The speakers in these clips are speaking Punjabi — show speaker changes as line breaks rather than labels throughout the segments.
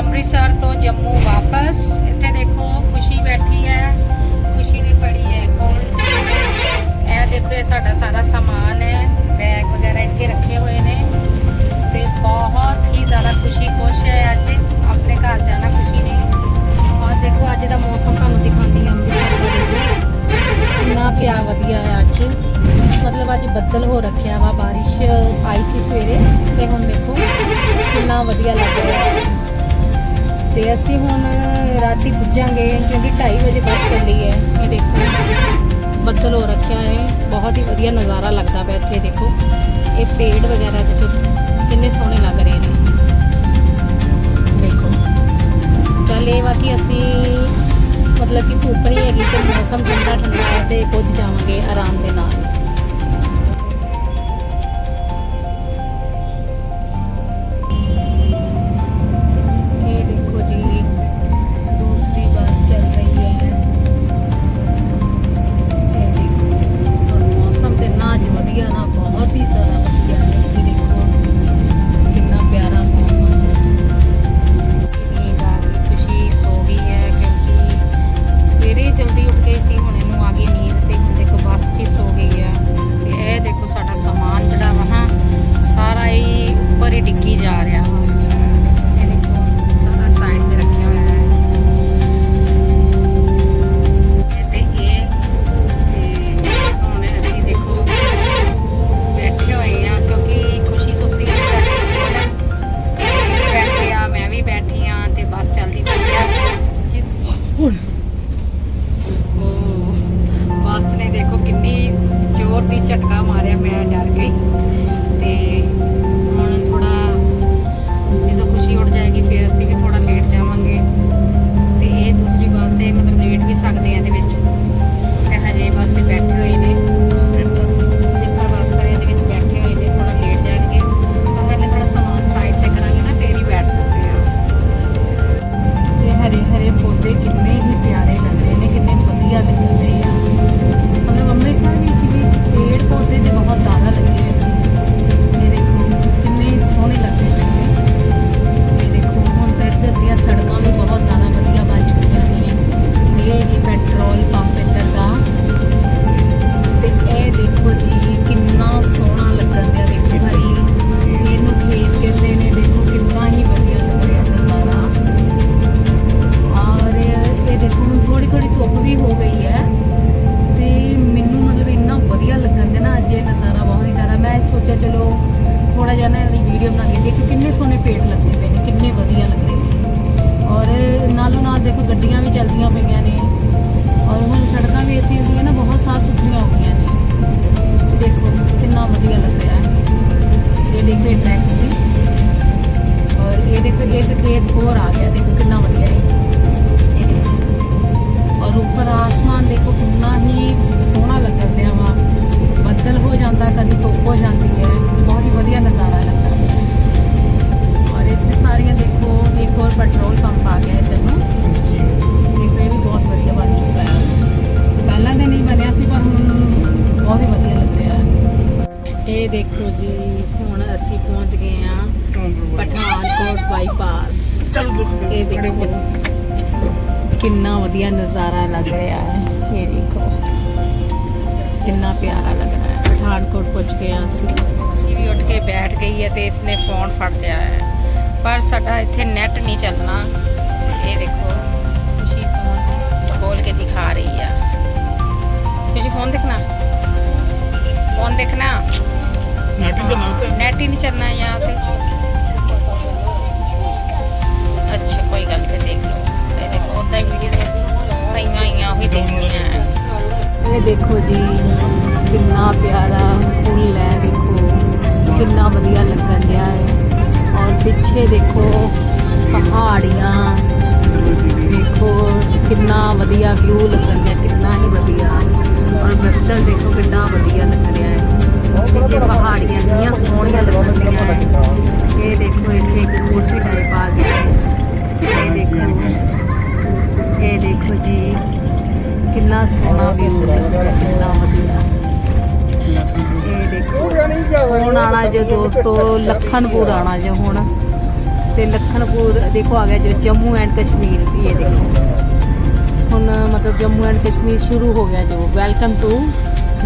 ਅੰਮ੍ਰਿਤਸਰ ਤੋਂ ਜੰਮੂ ਵਾਪਸ। ਇੱਥੇ ਦੇਖੋ, ਖੁਸ਼ੀ ਬੈਠੀ ਹੈ। ਖੁਸ਼ੀ ਨੇ ਫੜੀ ਹੈ। ਕੋਲ ਇਹ ਦੇਖੋ, ਇਹ ਸਾਡਾ ਸਾਰਾ ਸਮਾਨ ਹੈ। ਬੈਗ ਵਗੈਰਾ ਇੱਥੇ ਰੱਖੇ ਹੋਏ ਨੇ। ਤੇ ਬਹੁਤ ਹੀ ਜ਼ਿਆਦਾ ਖੁਸ਼ੀ ਖੁਸ਼ ਹੈ। ਅੱਜ ਆਪਣੇ ਘਰ ਜਾਣਾ ਖੁਸ਼ੀ ਨੇ। ਔਰ ਦੇਖੋ, ਅੱਜ ਦਾ ਮੌਸਮ ਤੁਹਾਨੂੰ ਦਿਖਾਉਂਦੀ ਹਾਂ ਅੰਮ੍ਰਿਤਸਰ ਦਾ ਕਿੰਨਾ ਪਿਆ ਵਧੀਆ ਹੈ ਅੱਜ। ਮਤਲਬ ਅੱਜ ਬੱਦਲ ਹੋ ਰੱਖਿਆ ਵਾ। ਬਾਰਿਸ਼ ਆਈ ਸੀ ਸਵੇਰੇ। ਤੇ ਹੁਣ ਦੇਖੋ, ਕਿੰਨਾ ਵਧੀਆ ਲੱਗ ਰਿਹਾ। ਹੈ ਤੇ ਅਸੀਂ ਹੁਣ ਰਾਤੀ ਪੁੱਜਾਂਗੇ ਕਿਉਂਕਿ 2:30 ਵਜੇ ਬੱਸ ਚੱਲੀ ਹੈ। ਇਹ ਦੇਖੋ, ਬੱਦਲ ਹੋ ਰੱਖਿਆ ਹੈ। ਬਹੁਤ ਹੀ ਵਧੀਆ ਨਜ਼ਾਰਾ ਲੱਗਦਾ ਪਿਆ ਇੱਥੇ, ਦੇਖੋ। ਇਹ ਪੇੜ ਵਗੈਰਾ ਦੇਖੋ, ਕਿੰਨੇ ਸੋਹਣੇ ਲੱਗ ਰਹੇ ਨੇ। ਦੇਖੋ। ਗੱਲ ਇਹ ਵਾ ਕਿ ਅਸੀਂ ਮਤਲਬ ਕਿ ਧੁੱਪ ਨਹੀਂ ਹੈਗੀ ਤੇ ਮੌਸਮ ਠੰਡਾ ਠੰਡਾ ਹੈ ਤੇ ਪੁੱਜ ਜਾਵਾਂਗੇ ਆਰਾਮ ਦੇ ਨਾਲ। ਇਹ ਟਰੈਕ ਸੀ ਔਰ ਇਹ ਦੇਖੋ ਇੱਕ ਖੇਤ ਹੋਰ ਆ ਗਿਆ। ਦੇਖੋ ਬਾਈਪਾਸ ਇਹ ਦੇਖੋ ਕਿੰਨਾ ਵਧੀਆ ਨਜ਼ਾਰਾ ਲੱਗ ਰਿਹਾ ਹੈ ਇਹ ਦੇਖੋ ਕਿੰਨਾ ਪਿਆਰਾ ਲੱਗ ਰਿਹਾ ਹੈ ਪਠਾਨਕੋਟ ਪਹੁੰਚ ਗਏ ਹਾਂ ਅਸੀਂ ਇਹ ਵੀ ਉੱਠ ਕੇ ਬੈਠ ਗਈ ਹੈ ਤੇ ਇਸਨੇ ਫੋਨ ਫੜ ਲਿਆ ਹੈ ਪਰ ਸਾਡਾ ਇੱਥੇ ਨੈਟ ਨਹੀਂ ਚੱਲਣਾ ਇਹ ਦੇਖੋ ਖੁਸ਼ੀ ਫੋਨ ਖੋਲ ਕੇ ਦਿਖਾ ਰਹੀ ਹੈ ਖੁਸ਼ੀ ਫੋਨ ਦੇਖਣਾ ਫੋਨ ਦੇਖਣਾ नेट ही नहीं चलना है यहाँ से अच्छा कोई गल देख लो देखो ही वीडियो देखनी है। ये देखो जी कि प्यारा फुल है देखो। कि बढ़िया लगन दिया है। और पीछे देखो पहाड़ियाँ। देखो कि बढ़िया व्यू लगन दिया कि ही वधिया और बदल देखो कि बढ़िया लग रहा है। पीछे पहाड़ियाँ इन सोहनिया लगन दिया है। ये देखो इतने एक कोठी टाइप आ गया है। ਦੇਖੋ ਇਹ ਦੇਖੋ ਜੀ ਕਿੰਨਾ ਸੋਹਣਾ ਵਿਊ ਲੱਗਦਾ ਹੈ, ਕਿੰਨਾ ਵਧੀਆ। ਇਹ ਦੇਖੋ ਹੁਣ ਆਣਾ ਜੋ ਦੋਸਤੋ ਲਖਨਪੁਰ ਆਣਾ ਜੋ ਹੁਣ। ਤੇ ਲਖਨਪੁਰ ਦੇਖੋ ਆ ਗਿਆ ਜੋ ਜੰਮੂ ਐਂਡ ਕਸ਼ਮੀਰ ਇਹ ਦੇਖੋ। ਹੁਣ ਮਤਲਬ ਜੰਮੂ ਐਂਡ ਕਸ਼ਮੀਰ ਸ਼ੁਰੂ ਹੋ ਗਿਆ ਜੋ। Welcome to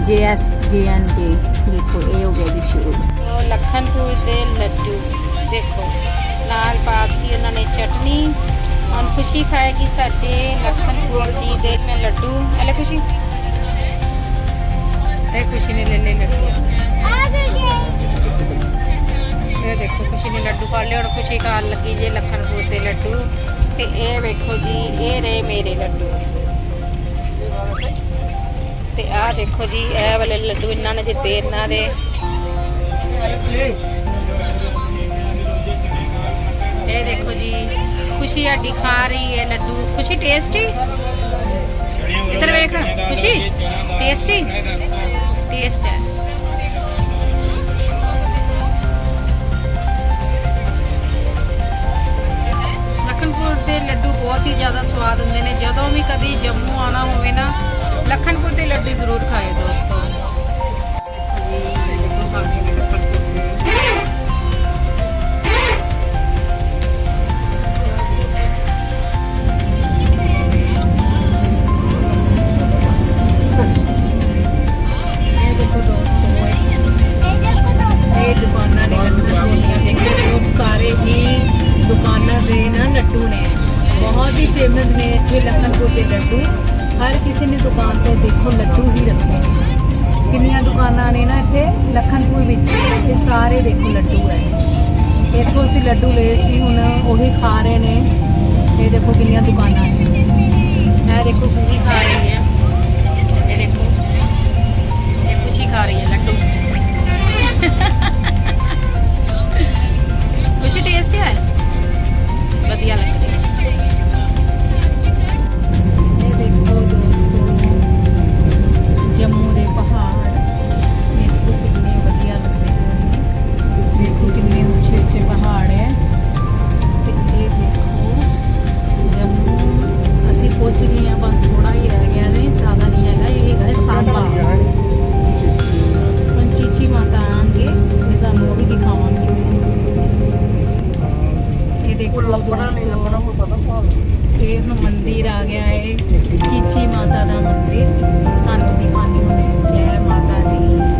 JS JNK. ਦੇਖੋ ਇਹ ਹੋ ਗਿਆ ਜੀ ਸ਼ੁਰੂ। ਤੋ ਲਖਨਪੁਰ ਦੇ ਲੱਡੂ ਦੇਖੋ। ਨਾਲ ਪਾਤੀ ਉਹਨਾਂ ਨੇ ਚਟਨੀ ਹੁਣ ਖੁਸ਼ੀ ਖਾਏਗੀ ਸਾਡੇ ਲਖਨਪੁਰ ਦੀ ਦੇ ਮੈਂ ਲੱਡੂ ਹਲੇ ਖੁਸ਼ੀ ਇਹ ਖੁਸ਼ੀ ਨੇ ਲੈ ਲੈ ਲੱਡੂ ਇਹ ਦੇਖੋ ਖੁਸ਼ੀ ਨੇ ਲੱਡੂ ਖਾ ਲਏ ਹੁਣ ਖੁਸ਼ੀ ਖਾਣ ਲੱਗੀ ਜੇ ਲਖਨਪੁਰ ਦੇ ਲੱਡੂ ਤੇ ਇਹ ਵੇਖੋ ਜੀ ਇਹ ਰਹੇ ਮੇਰੇ ਲੱਡੂ ਤੇ ਆਹ ਦੇਖੋ ਜੀ ਇਹ ਵਾਲੇ ਲੱਡੂ ਇਹਨਾਂ ਨੇ ਦਿੱਤੇ ਇਹਨਾਂ ਦੇ ਇਹ ਦੇਖੋ ਜੀ ਖੁਸ਼ੀ ਸਾਡੀ ਖਾ ਰਹੀ ਹੈ, ਲੱਡੂ। ਖੁਸ਼ੀ ਟੇਸਟੀ ਇੱਧਰ ਵੇਖ, ਖੁਸ਼ੀ? ਟੇਸਟੀ ਟੇਸਟ ਹੈ। ਲਖਨਪੁਰ ਦੇ ਲੱਡੂ ਬਹੁਤ ਹੀ ਜ਼ਿਆਦਾ ਸਵਾਦ ਹੁੰਦੇ ਨੇ। ਜਦੋਂ ਵੀ ਕਦੀ ਜੰਮੂ ਆਣਾ ਹੋਵੇ ਨਾ, ਲਖਨਪੁਰ ਦੇ ਲੱਡੂ ਜ਼ਰੂਰ ਖਾਏ ਦੋਸਤੋ। ਦੁਕਾਨ ਲੱਡੂ ਹੀ ਰੱਖੇ ਕਿੰਨੀਆਂ ਦੁਕਾਨਾਂ ਨੇ ਨਾ ਇੱਥੇ? ਲਖਨਪੁਰ ਵਿੱਚ। ਇਹ ਸਾਰੇ ਦੇਖੋ, ਲੱਡੂ ਹੈ। ਇੱਥੋਂ ਅਸੀਂ ਲੱਡੂ ਲਏ ਸੀ, ਹੁਣ ਉਹੀ ਖਾ ਰਹੇ ਨੇ। ਇਹ ਦੇਖੋ, ਕਿੰਨੀਆਂ ਦੁਕਾਨਾਂ ਨੇ। ਇਹ ਦੇਖੋ ਖੁਸ਼ੀ ਖਾ ਰਹੀ ਹੈ। ਇਹ ਦੇਖੋ। ਇਹ ਖੁਸ਼ੀ ਖਾ ਰਹੀ ਹੈ ਲੱਡੂ। ਖੁਸ਼ੀ ਟੇਸਟੀ ਹੈ ਇੱਥੇ ਹੁਣ ਮੰਦਿਰ ਆ ਗਿਆ ਏ। ਚੀਚੀ ਮਾਤਾ ਦਾ ਮੰਦਿਰ। ਤੁਹਾਨੂੰ ਦਿਖਾਣੀ ਹੁਣੇ ਜੈ ਮਾਤਾ ਦੀ।